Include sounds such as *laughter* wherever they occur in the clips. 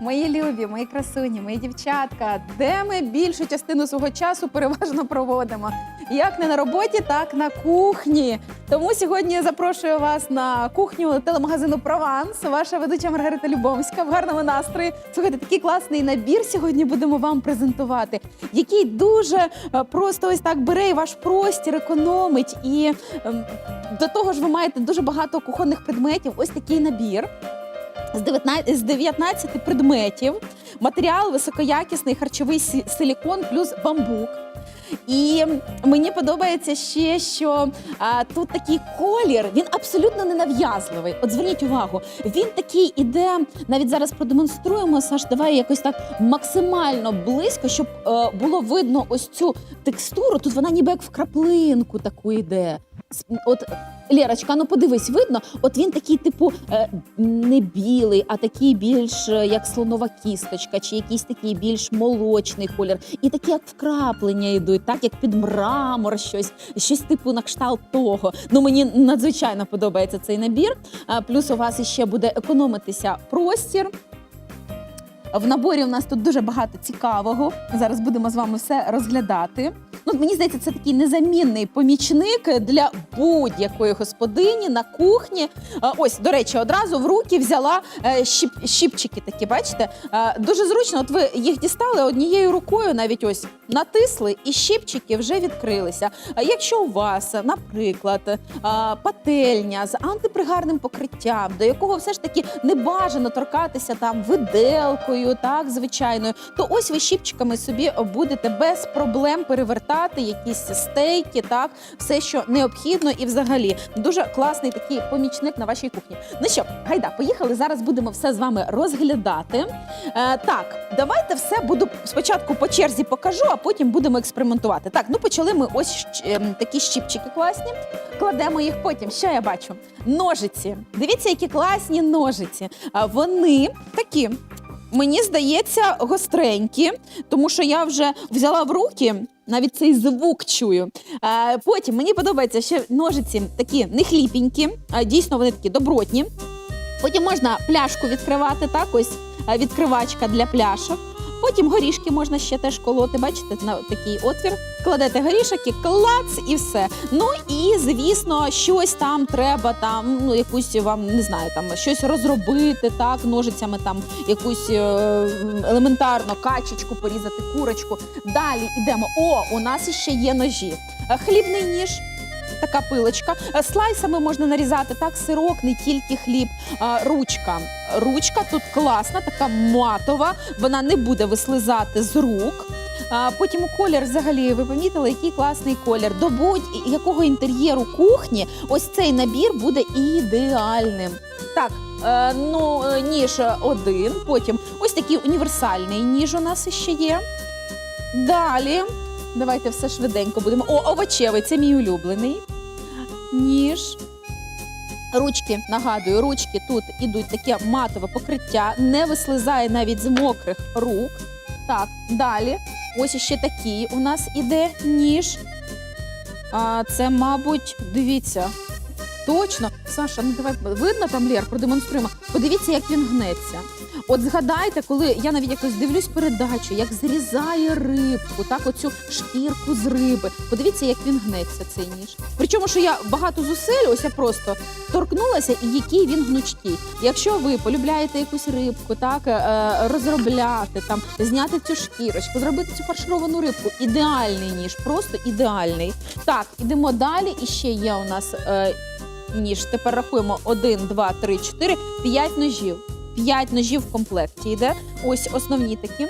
Мої любі, мої красуні, мої дівчатка, де ми більшу частину свого часу переважно проводимо. Як не на роботі, так на кухні. Тому сьогодні я запрошую вас на кухню телемагазину Прованс. Ваша ведуча Маргарита Любомська в гарному настрої. Слухайте, такий класний набір сьогодні будемо вам презентувати, який дуже е, просто ось так бере і ваш простір, економить. І ем, до того ж, ви маєте дуже багато кухонних предметів. Ось такий набір з 19, з 19 предметів. Матеріал високоякісний харчовий силікон плюс бамбук. І мені подобається ще, що а, тут такий колір, він абсолютно не нав'язливий. От зверніть увагу, він такий іде, навіть зараз продемонструємо, Саш, давай якось так максимально близько, щоб е, було видно ось цю текстуру. Тут вона ніби як в краплинку таку йде. От Лєрочка, ну подивись, видно, от він такий, типу, е, не білий, а такий більш е, як слонова кісточка, чи якийсь такий більш молочний колір. І такі як вкраплення йдуть, так як під мрамор, щось, щось типу на кшталт того. Ну мені надзвичайно подобається цей набір. Плюс у вас іще буде економитися простір. В наборі у нас тут дуже багато цікавого. Зараз будемо з вами все розглядати. Ну, мені здається, це такий незамінний помічник для будь-якої господині на кухні. Ось, до речі, одразу в руки взяла е, щіп, щіпчики такі, бачите? Дуже зручно, от ви їх дістали однією рукою, навіть ось натисли, і щіпчики вже відкрилися. Якщо у вас, наприклад, пательня з антипригарним покриттям, до якого все ж таки не бажано торкатися там виделкою, так звичайною, то ось ви щіпчиками собі будете без проблем перевертати якісь стейки, так все, що необхідно, і взагалі дуже класний такий помічник на вашій кухні. Ну що, гайда, поїхали. Зараз будемо все з вами розглядати. Е, так, давайте все буду спочатку по черзі покажу, а потім будемо експериментувати. Так, ну почали ми ось ем, такі щіпчики класні. Кладемо їх потім. Що я бачу? Ножиці. Дивіться, які класні ножиці. А вони такі. Мені здається, гостренькі, тому що я вже взяла в руки, навіть цей звук чую. Е, потім мені подобається ще ножиці такі не хліпінькі, а дійсно вони такі добротні. Потім можна пляшку відкривати, так ось е, відкривачка для пляшок. Потім горішки можна ще теж колоти. Бачите, на такий отвір. Кладете горішок і клац, і все. Ну і звісно, щось там треба, там ну якусь вам не знаю, там щось розробити, так ножицями там якусь е, елементарно качечку порізати, курочку. Далі йдемо. О, у нас іще є ножі. Е, Хлібний ніж. Така пилочка. Е, Слайсами можна нарізати так, сирок, не тільки хліб. Ручка. Ручка тут класна, така матова. Вона не буде вислизати з рук. А, потім колір взагалі ви помітили, який класний колір. До будь-якого інтер'єру кухні ось цей набір буде ідеальним. Так, е, ну е, ніж один. Потім ось такий універсальний ніж у нас ще є. Далі. Давайте все швиденько будемо. О, овочевий, це мій улюблений. Ніж. Ручки, нагадую, ручки тут ідуть таке матове покриття, не вислизає навіть з мокрих рук. Так, далі. Ось ще такий у нас іде ніж. А, це, мабуть, дивіться. Точно, Саша, ну давай видно там Лєр, продемонструємо. Подивіться, як він гнеться. От згадайте, коли я навіть якось дивлюсь передачу, як зрізає рибку, так оцю шкірку з риби. Подивіться, як він гнеться, цей ніж. Причому, що я багато зусиль, ось я просто торкнулася, і який він гнучкий. Якщо ви полюбляєте якусь рибку, так е, розробляти там, зняти цю шкірочку, зробити цю фаршировану рибку, ідеальний ніж, просто ідеальний. Так, ідемо далі. І ще є у нас е, ніж. Тепер рахуємо 1, 2, 3, 4, 5 ножів. 5 ножів в комплекті йде. Ось основні такі.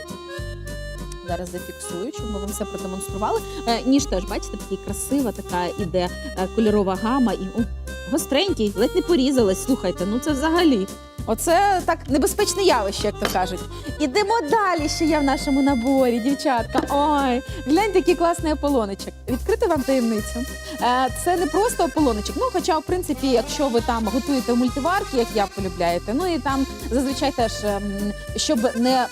Зараз зафіксую, щоб ми вам все продемонстрували. Е, ніж теж, бачите, такий красива, така іде е, кольорова гама і о, гостренький, ледь не порізалась. Слухайте, ну це взагалі. Оце так небезпечне явище, як то кажуть. Ідемо далі, що є в нашому наборі, дівчатка. Ой, гляньте, який класний ополоночок. Відкрити вам таємницю. Е, Це не просто ополоночок. Ну, хоча, в принципі, якщо ви там готуєте мультиварки, як я полюбляєте, ну і там зазвичай теж, ем, щоб не.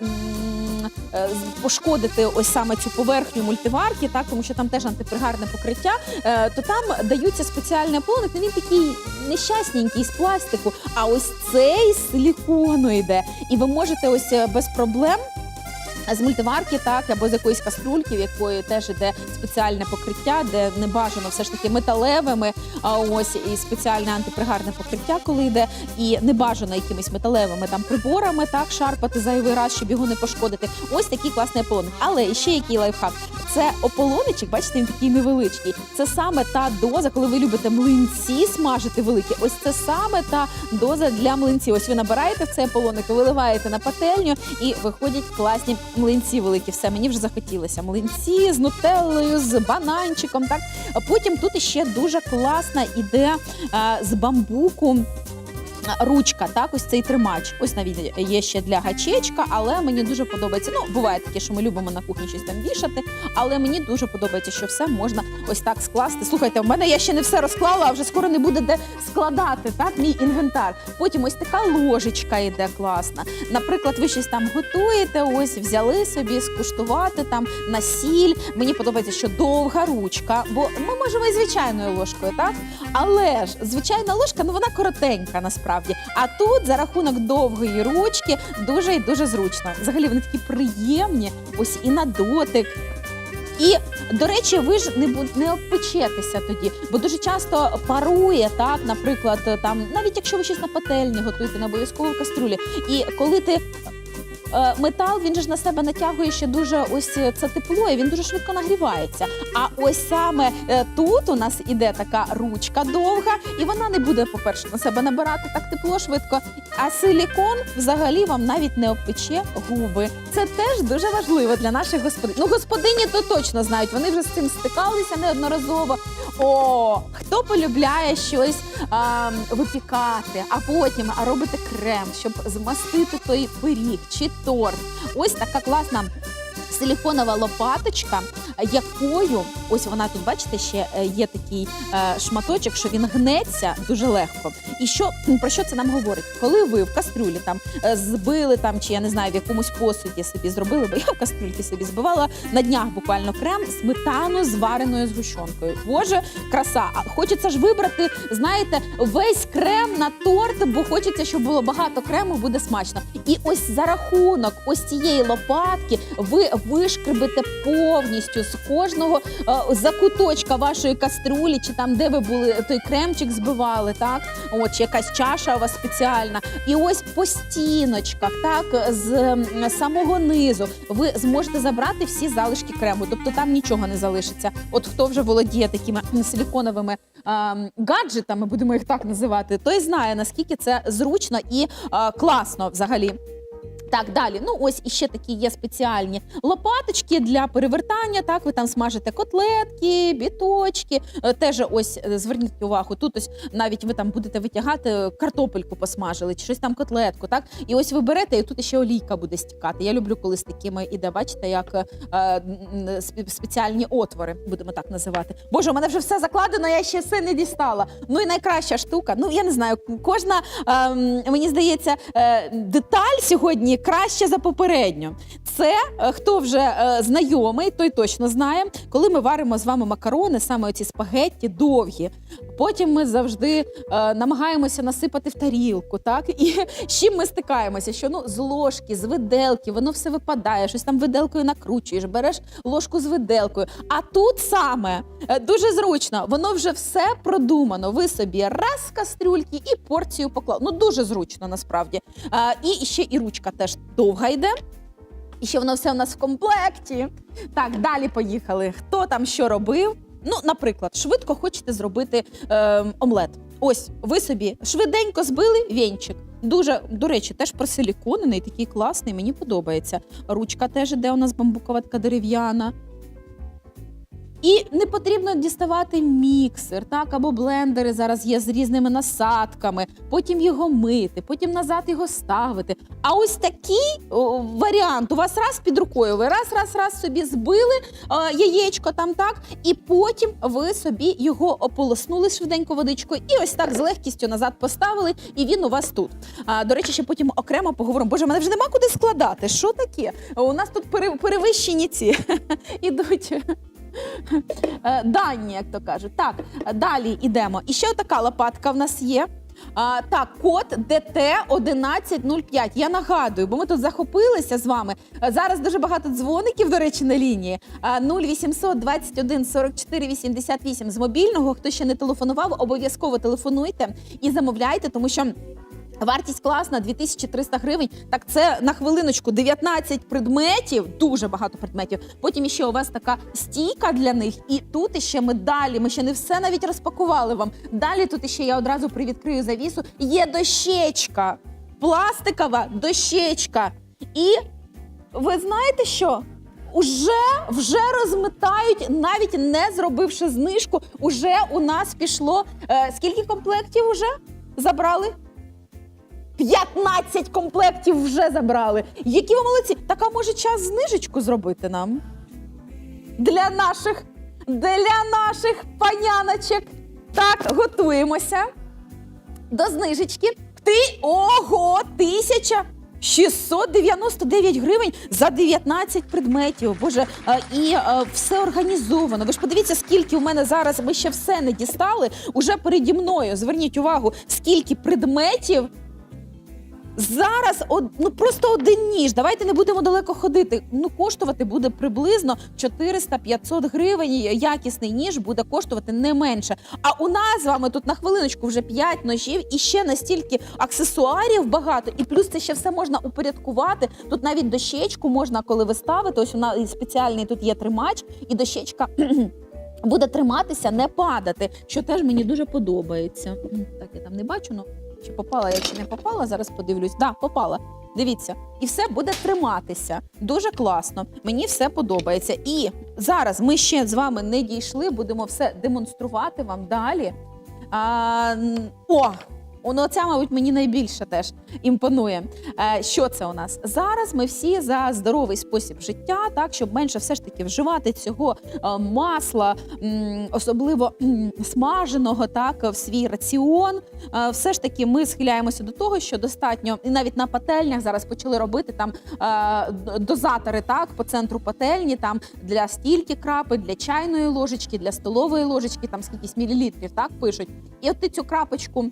Е, пошкодити ось саме цю поверхню мультиварки, так тому що там теж антипригарне покриття, е, то там даються спеціальний ополоник. Ну він такий нещасненький з пластику. А ось цей з силікону йде, і ви можете ось е, без проблем. З мультиварки, так, або з якоїсь каструльки, в якої теж іде спеціальне покриття, де не бажано все ж таки металевими, а ось і спеціальне антипригарне покриття, коли йде, і не бажано якимись металевими там приборами, так шарпати зайвий раз, щоб його не пошкодити. Ось такий класний ополоник. Але ще який лайфхак. Це ополоничок, бачите, він такий невеличкий. Це саме та доза, коли ви любите млинці смажити великі. Ось це саме та доза для млинців. Ось ви набираєте в цей ополоник, виливаєте на пательню і виходять класні млинці великі. Все, мені вже захотілося. Млинці з нутеллою, з бананчиком. Так потім тут іще дуже класна іде е, з бамбуку. Е, Ручка, так, ось цей тримач. Ось навіть є ще для гачечка, але мені дуже подобається. Ну, буває таке, що ми любимо на кухні щось там вішати, але мені дуже подобається, що все можна ось так скласти. Слухайте, у мене я ще не все розклала, а вже скоро не буде де складати так мій інвентар. Потім ось така ложечка йде класна. Наприклад, ви щось там готуєте, ось взяли собі скуштувати там на сіль. Мені подобається, що довга ручка, бо ми можемо і звичайною ложкою, так? Але ж звичайна ложка, ну вона коротенька насправді. А тут за рахунок довгої ручки дуже і дуже зручно. Взагалі вони такі приємні, ось і на дотик. І до речі, ви ж не не обпечетеся тоді, бо дуже часто парує, так, наприклад, там, навіть якщо ви щось на пательні готуєте, на обов'язково в каструлі. І коли ти метал, він ж на себе натягує ще дуже ось це тепло, і він дуже швидко нагрівається. А ось саме е, тут у нас іде така ручка довга, і вона не буде, по-перше, на себе набирати так тепло швидко. А силікон взагалі вам навіть не обпече губи. Це теж дуже важливо для наших господинь. Ну, господині то точно знають, вони вже з цим стикалися неодноразово. О, хто полюбляє щось а, випікати, а потім а робити крем, щоб змастити той пиріг чи торт. Ось така класна. Силіконова лопаточка, якою ось вона тут, бачите, ще е, є такий е, шматочок, що він гнеться дуже легко. І що про що це нам говорить? Коли ви в кастрюлі там е, збили там, чи я не знаю, в якомусь посуді собі зробили, бо я в кастрюльки собі збивала на днях буквально крем сметану з вареною згущенкою. Боже, краса! Хочеться ж вибрати, знаєте, весь крем на торт, бо хочеться, щоб було багато крему, буде смачно. І ось за рахунок ось цієї лопатки ви вишкребете повністю з кожного е, закуточка вашої каструлі, чи там, де ви були той кремчик збивали, так от чи якась чаша у вас спеціальна. І ось по стіночках, так з самого низу, ви зможете забрати всі залишки крему. Тобто там нічого не залишиться. От хто вже володіє такими силіконовими гаджетами, будемо їх так називати, той знає наскільки це зручно і класно взагалі. Так, далі. Ну ось іще такі є спеціальні лопаточки для перевертання. Так, ви там смажите котлетки, біточки. Е, Теж ось е, зверніть увагу. Тут ось навіть ви там будете витягати е, картопельку посмажили, чи щось там котлетку. Так, і ось ви берете, і тут ще олійка буде стікати. Я люблю, коли з такими іде, бачите, як е, спеціальні отвори, будемо так називати. Боже, у мене вже все закладено, я ще все не дістала. Ну і найкраща штука. Ну я не знаю, кожна ем, мені здається, е, деталь сьогодні краще за попередню. Це е, хто вже е, знайомий, той точно знає. Коли ми варимо з вами макарони, саме оці спагетті довгі. Потім ми завжди е, намагаємося насипати в тарілку, так і *laughs* з чим ми стикаємося? Що ну з ложки, з виделки, воно все випадає, щось там виделкою накручуєш, береш ложку з виделкою. А тут саме е, дуже зручно, воно вже все продумано. Ви собі раз кастрюльки і порцію поклали. Ну дуже зручно насправді. А, і ще і ручка теж довга йде. І ще воно все у нас в комплекті. Так, далі поїхали. Хто там що робив? Ну, наприклад, швидко хочете зробити е, омлет. Ось ви собі швиденько збили вінчик. Дуже, до речі, теж просиліконений, такий класний, мені подобається. Ручка теж іде у нас бамбукова така дерев'яна. І не потрібно діставати міксер, так або блендери зараз є з різними насадками. Потім його мити, потім назад його ставити. А ось такий о, варіант у вас раз під рукою. Ви раз, раз, раз собі збили е, яєчко там так, і потім ви собі його ополоснули швиденько водичкою, і ось так з легкістю назад поставили, і він у вас тут. А, до речі, ще потім окремо поговоримо. Боже, мене вже нема куди складати. Що таке? У нас тут пере- перевищені ці *laughs* ідуть. Е, Дані, як то кажуть. Так, далі йдемо. І ще така лопатка в нас є. А, так, код ДТ 1105. Я нагадую, бо ми тут захопилися з вами. Зараз дуже багато дзвоників, до речі, на лінії. А, 0800 21 44 88 з мобільного. Хто ще не телефонував, обов'язково телефонуйте і замовляйте, тому що. Вартість класна 2300 гривень. Так це на хвилиночку 19 предметів, дуже багато предметів. Потім ще у вас така стійка для них, і тут іще ми далі. Ми ще не все навіть розпакували вам. Далі тут іще я одразу привідкрию завісу. Є дощечка, пластикова дощечка. І ви знаєте що? Уже вже розмитають, навіть не зробивши знижку. Уже у нас пішло е, скільки комплектів уже забрали? 15 комплектів вже забрали. Які ви молодці! Так а може час знижечку зробити нам? Для наших, для наших паняночок. Так, готуємося до знижечки. Ти ого, тисяча. 699 гривень за 19 предметів. Боже, а, і а, все організовано. Ви ж подивіться, скільки у мене зараз ми ще все не дістали. Уже переді мною. Зверніть увагу, скільки предметів Зараз од, ну просто один ніж. Давайте не будемо далеко ходити. Ну коштувати буде приблизно 400-500 гривень. Якісний ніж буде коштувати не менше. А у нас з вами тут на хвилиночку вже 5 ножів і ще настільки аксесуарів багато. І плюс це ще все можна упорядкувати. Тут навіть дощечку можна, коли ви ставите. Ось у нас спеціальний тут є тримач, і дощечка. *clears throat* Буде триматися, не падати, що теж мені дуже подобається. Так, я там не бачу, ну чи попала я, чи не попала. Зараз подивлюсь. Да, попала. Дивіться, і все буде триматися. Дуже класно. Мені все подобається. І зараз ми ще з вами не дійшли, будемо все демонструвати вам далі. А, о! Воно ця, мабуть, мені найбільше теж імпонує. Е, що це у нас? Зараз ми всі за здоровий спосіб життя, так щоб менше все ж таки вживати цього е, масла, особливо смаженого, так в свій раціон. Е, все ж таки ми схиляємося до того, що достатньо, і навіть на пательнях зараз почали робити там дозатори, так по центру пательні, там для стільки крапель, для чайної ложечки, для столової ложечки, там скількись мілілітрів, так пишуть. І от ти цю крапочку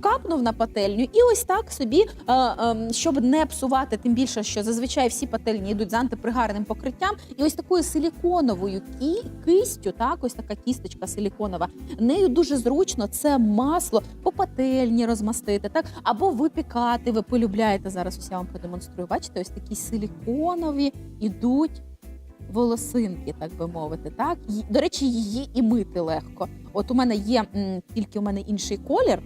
капнув на пательню, і ось так собі, е, е, щоб не псувати, тим більше, що зазвичай всі пательні йдуть з антипригарним покриттям, і ось такою силіконовою кі, кистю, так, ось така кісточка силіконова. Нею дуже зручно це масло по пательні розмастити, так або випікати. Ви полюбляєте зараз. Ось я вам продемонструю. Бачите, ось такі силіконові ідуть волосинки, так би мовити. Так до речі, її і мити легко. От у мене є тільки у мене інший колір.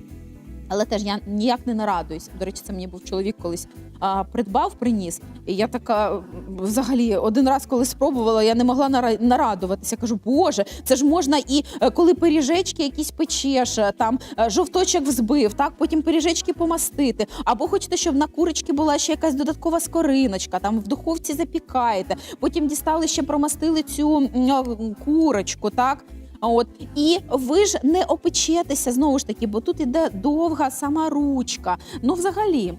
Але теж я ніяк не нарадуюсь. До речі, це мені був чоловік колись а, придбав, приніс. І я така взагалі один раз, коли спробувала, я не могла нара- нарадуватися. Кажу, боже, це ж можна і е, коли пиріжечки якісь печеш, е, там е, жовточок взбив, так потім пиріжечки помастити. Або хочете, щоб на курочки була ще якась додаткова скориночка, там в духовці запікаєте. Потім дістали ще промастили цю курочку, так. От і ви ж не опечетеся знову ж таки, бо тут іде довга сама ручка. Ну, взагалі,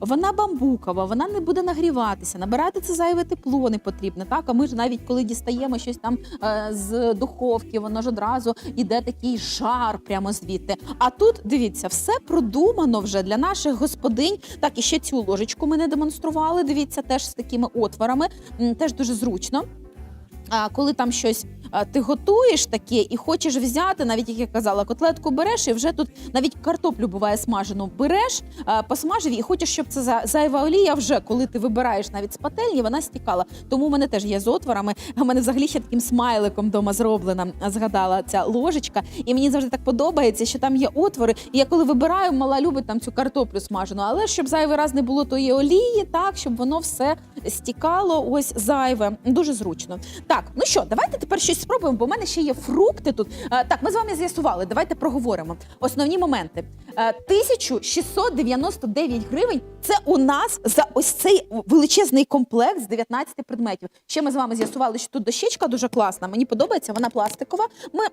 вона бамбукова, вона не буде нагріватися. Набирати це зайве тепло не потрібно. Так, а ми ж навіть коли дістаємо щось там е, з духовки, воно ж одразу іде такий жар прямо звідти. А тут дивіться, все продумано вже для наших господинь. Так, і ще цю ложечку ми не демонстрували. Дивіться, теж з такими отворами, теж дуже зручно. Коли там щось ти готуєш таке і хочеш взяти, навіть як я казала, котлетку береш, і вже тут навіть картоплю буває смажену, береш, посмажив і хочеш, щоб це за- зайва олія вже, коли ти вибираєш навіть з пательні, вона стікала. Тому у мене теж є з отворами. У мене взагалі ще таким смайликом вдома зроблена, згадала ця ложечка. І мені завжди так подобається, що там є отвори. І я коли вибираю, мала любить там цю картоплю смажену, але щоб зайвий раз не було тої олії, так щоб воно все стікало ось зайве. Дуже зручно. Так, ну що, давайте тепер щось спробуємо, бо в мене ще є фрукти тут. Е, так, ми з вами з'ясували. Давайте проговоримо. Основні моменти. Е, 1699 гривень це у нас за ось цей величезний комплекс з 19 предметів. Ще ми з вами з'ясували, що тут дощечка дуже класна. Мені подобається, вона пластикова. Ми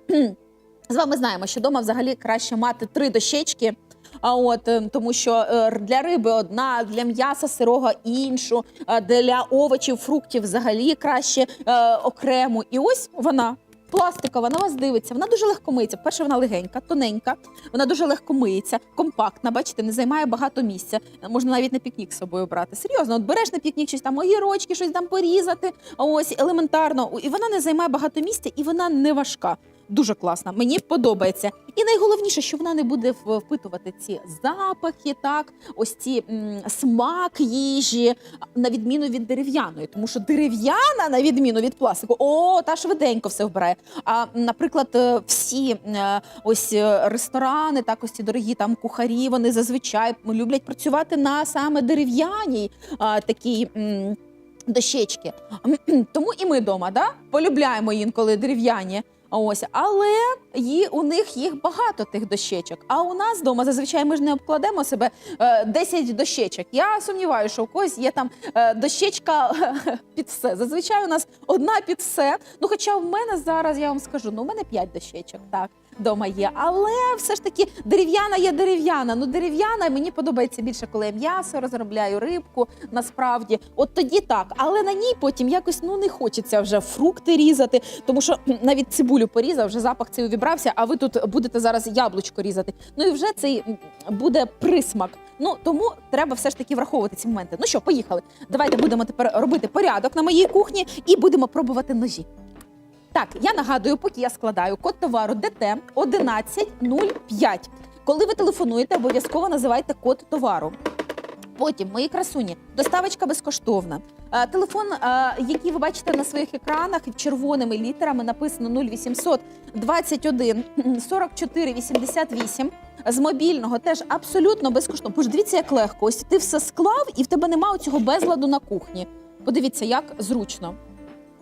з вами знаємо, що вдома взагалі краще мати три дощечки. А от е, тому, що е, для риби одна, для м'яса сирого іншу, для овочів, фруктів взагалі краще е, окремо. І ось вона. Пластикова, на вас дивиться, вона дуже легко миється. Перше, вона легенька, тоненька, вона дуже легко миється, компактна, бачите, не займає багато місця. Можна навіть на пікнік з собою брати. Серйозно, от береш на пікнік щось там огірочки, щось там порізати. Ось елементарно. І вона не займає багато місця, і вона не важка. Дуже класна. Мені подобається. І найголовніше, що вона не буде впитувати ці запахи, так, ось ці м, смак їжі, на відміну від дерев'яної, тому що дерев'яна, на відміну від пластику, о, та швиденько все вбирає. А, наприклад, е, всі е, ось е, ресторани, так ось ці дорогі там кухарі, вони зазвичай люблять працювати на саме дерев'яній такій. Дощечки. Тому і ми вдома да? полюбляємо інколи дерев'яні. Ось, але і у них їх багато тих дощечок. А у нас вдома зазвичай ми ж не обкладемо себе е, 10 дощечок. Я сумніваюся, що у когось є там е, дощечка *laughs* під все. Зазвичай у нас одна під все. Ну, хоча в мене зараз я вам скажу, ну у мене 5 дощечок, так. Вдома є, але все ж таки дерев'яна є дерев'яна. Ну дерев'яна мені подобається більше, коли я м'ясо розробляю, рибку. Насправді, от тоді так. Але на ній потім якось ну не хочеться вже фрукти різати, тому що навіть цибулю порізав, вже запах цей увібрався. А ви тут будете зараз яблучко різати. Ну і вже цей буде присмак. Ну тому треба все ж таки враховувати ці моменти. Ну що, поїхали. Давайте будемо тепер робити порядок на моїй кухні і будемо пробувати ножі. Так, я нагадую, поки я складаю код товару ДТ 1105. Коли ви телефонуєте, обов'язково називайте код товару. Потім, мої красуні, доставочка безкоштовна. Е, Телефон, е, який ви бачите на своїх екранах, червоними літерами написано 0800 21 44 88. З мобільного теж абсолютно безкоштовно. Боже, дивіться, як легко. Ось ти все склав, і в тебе немає цього безладу на кухні. Подивіться, як зручно.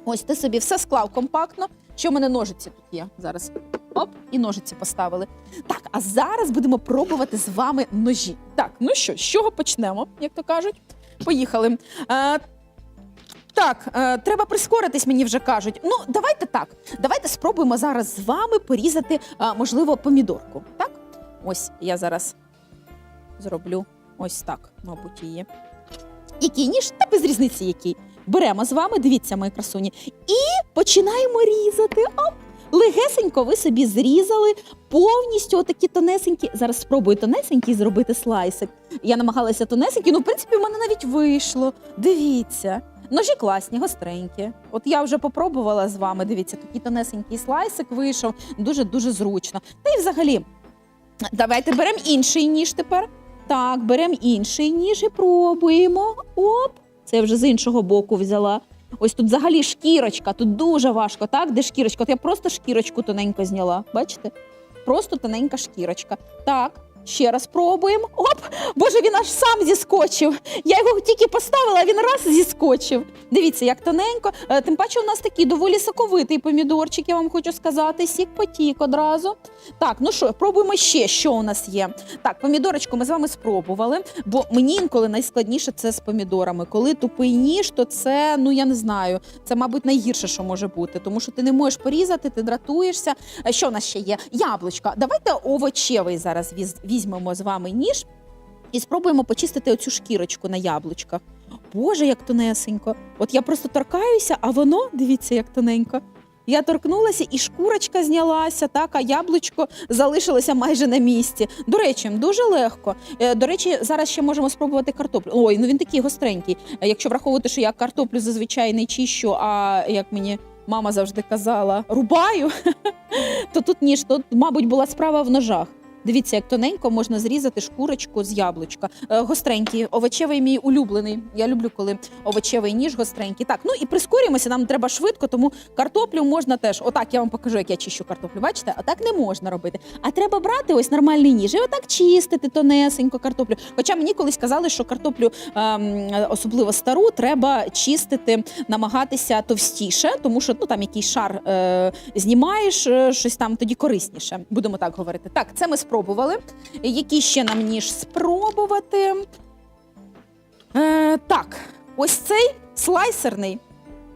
Ось ти собі все склав компактно. Що в мене ножиці тут є зараз? Оп, і ножиці поставили. Так, а зараз будемо пробувати з вами ножі. Так, ну що, з чого почнемо, як то кажуть? Поїхали. Е, так, е, треба прискоритись, мені вже кажуть. Ну, давайте так. Давайте спробуємо зараз з вами порізати, е, можливо, помідорку. Так? Ось я зараз зроблю ось так, мабуть, її. Який ніж? Та без різниці який. Беремо з вами, дивіться, мої красуні, і починаємо різати. Оп! Легесенько ви собі зрізали повністю отакі тонесенькі. Зараз спробую тонесенький зробити слайсик. Я намагалася тонесенький, ну, в принципі, в мене навіть вийшло. Дивіться. Ножі класні, гостренькі. От я вже попробувала з вами. Дивіться, такий тонесенький слайсик вийшов. Дуже дуже зручно. Та й взагалі, давайте беремо інший ніж тепер. Так, беремо інший ніж і пробуємо. Оп! Це я вже з іншого боку взяла. Ось тут взагалі шкірочка, тут дуже важко, так? Де шкірочка? От я просто шкірочку тоненько зняла. Бачите? Просто тоненька шкірочка. Так, ще раз пробуємо. Оп! Боже, він аж сам зіскочив. Я його тільки поставила, а він раз зіскочив. Дивіться, як тоненько. Е, Тим паче, у нас такий доволі соковитий помідорчик, я вам хочу сказати. Сік потік одразу. Так, ну що, пробуємо ще, що у нас є. Так, помідорочку ми з вами спробували, бо мені інколи найскладніше це з помідорами. Коли тупий ніж, то це, ну я не знаю, це, мабуть, найгірше, що може бути, тому що ти не можеш порізати, ти дратуєшся. Що у нас ще є? Яблучка. Давайте овочевий зараз віз- візьмемо з вами ніж і спробуємо почистити оцю шкірочку на яблучках. Боже, як тонесенько. От я просто торкаюся, а воно, дивіться, як тоненько. Я торкнулася, і шкурочка знялася, так, а яблучко залишилося майже на місці. До речі, дуже легко. Е, До речі, зараз ще можемо спробувати картоплю. Ой, ну він такий гостренький. Е, Якщо враховувати, що я картоплю зазвичай не чищу, а як мені мама завжди казала, рубаю, *laughs* то тут ніж, тут, мабуть, була справа в ножах. Дивіться, як тоненько можна зрізати шкурочку з яблучка. Е, гостренький, овочевий мій улюблений. Я люблю, коли овочевий ніж гостренький. Так, ну і прискорюємося, нам треба швидко, тому картоплю можна теж. Отак я вам покажу, як я чищу картоплю. Бачите? А так не можна робити. А треба брати ось нормальний ніж і отак чистити тонесенько картоплю. Хоча мені колись казали, що картоплю, ем, особливо стару, треба чистити, намагатися товстіше, тому що ну там якийсь шар е, знімаєш, е, щось там тоді корисніше. Будемо так говорити. Так, це ми спробували. Які ще нам ніж спробувати? Е, так, ось цей слайсерний.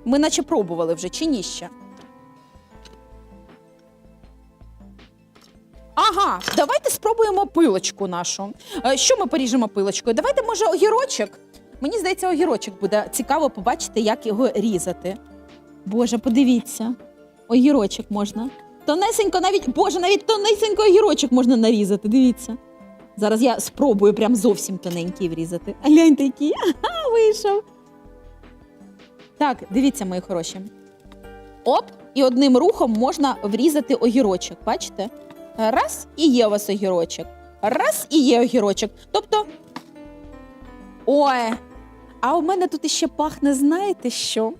Ми наче пробували вже, чи ні ще? Ага, давайте спробуємо пилочку нашу. Е, Що ми поріжемо пилочкою? Давайте, може, огірочок. Мені здається, огірочок буде цікаво побачити, як його різати. Боже, подивіться. Огірочок можна. Тонесенько, навіть, боже, навіть тонесенько огірочок можна нарізати. Дивіться. Зараз я спробую прям зовсім тоненький врізати. Гляньте, який. *laughs* Ага, вийшов. Так, дивіться, мої хороші. Оп, і одним рухом можна врізати огірочок. Бачите? Раз і є у вас огірочок. Раз і є огірочок. Тобто. Ой, а у мене тут іще пахне, знаєте що?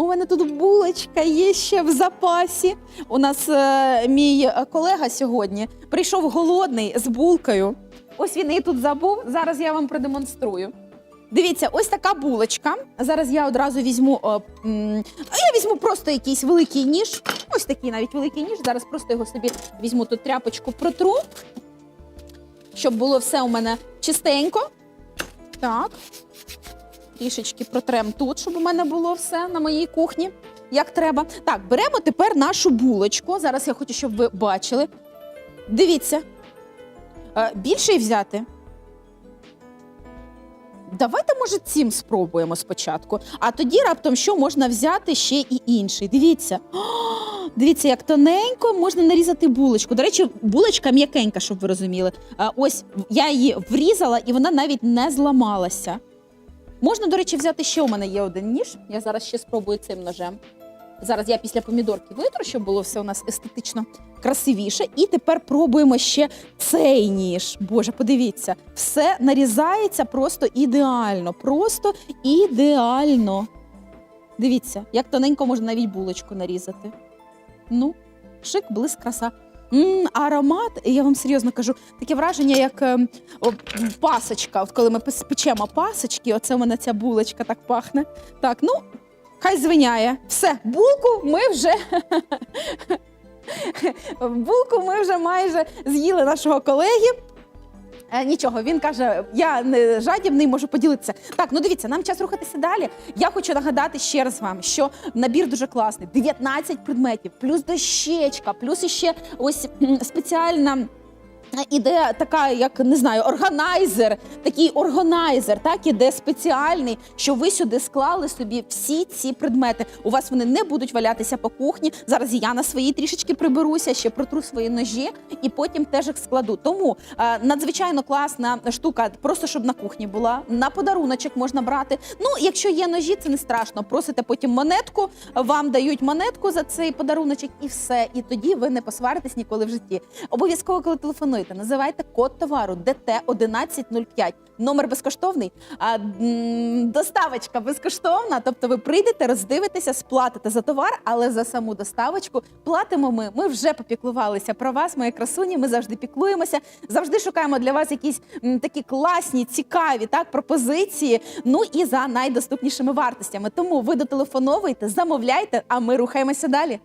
У мене тут булочка є ще в запасі. У нас е, мій е, колега сьогодні прийшов голодний з булкою. Ось він її тут забув. Зараз я вам продемонструю. Дивіться, ось така булочка. Зараз я одразу візьму. О, м, я візьму просто якийсь великий ніж. Ось такий навіть великий ніж. Зараз просто його собі візьму тут тряпочку протру, щоб було все у мене чистенько. Так. Трішечки протрем тут, щоб у мене було все на моїй кухні, як треба. Так, беремо тепер нашу булочку. Зараз я хочу, щоб ви бачили. Дивіться. Е, Більше взяти. Давайте, може, цим спробуємо спочатку. А тоді раптом що можна взяти ще і інший. Дивіться. О, дивіться, як тоненько можна нарізати булочку. До речі, булочка м'якенька, щоб ви розуміли. Ось я її врізала, і вона навіть не зламалася. Можна, до речі, взяти ще у мене є один ніж. Я зараз ще спробую цим ножем. Зараз я після помідорки витру, щоб було все у нас естетично красивіше. І тепер пробуємо ще цей ніж. Боже, подивіться, все нарізається просто ідеально. Просто ідеально. Дивіться, як тоненько можна навіть булочку нарізати. Ну, шик, блиск, краса. М аромат, я вам серйозно кажу, таке враження, як ем, о, пасочка. От коли ми пес- печемо пасочки, оце в мене ця булочка так пахне. Так, ну, хай звиняє. Все, булку ми вже. *laughs* Булку ми вже майже з'їли нашого колеги. Е, нічого, він каже: я не жадібний, можу поділитися. Так, ну дивіться, нам час рухатися далі. Я хочу нагадати ще раз вам, що набір дуже класний: 19 предметів, плюс дощечка, плюс ще ось спеціальна. Іде така, як не знаю, органайзер, такий органайзер, так іде спеціальний, що ви сюди склали собі всі ці предмети. У вас вони не будуть валятися по кухні. Зараз я на своїй трішечки приберуся, ще протру свої ножі і потім теж їх складу. Тому е, надзвичайно класна штука, просто щоб на кухні була. На подаруночок можна брати. Ну, якщо є ножі, це не страшно. Просите потім монетку, вам дають монетку за цей подаруночок, і все. І тоді ви не посваритесь ніколи в житті. Обов'язково, коли телефонуєте, називайте код товару ДТ 1105. Номер безкоштовний, а доставочка безкоштовна. Тобто ви прийдете, роздивитеся, сплатите за товар, але за саму доставочку платимо ми. Ми вже попіклувалися про вас, мої красуні. Ми завжди піклуємося, завжди шукаємо для вас якісь такі класні, цікаві так пропозиції. Ну і за найдоступнішими вартостями. Тому ви дотелефоновуйте, замовляйте, а ми рухаємося далі.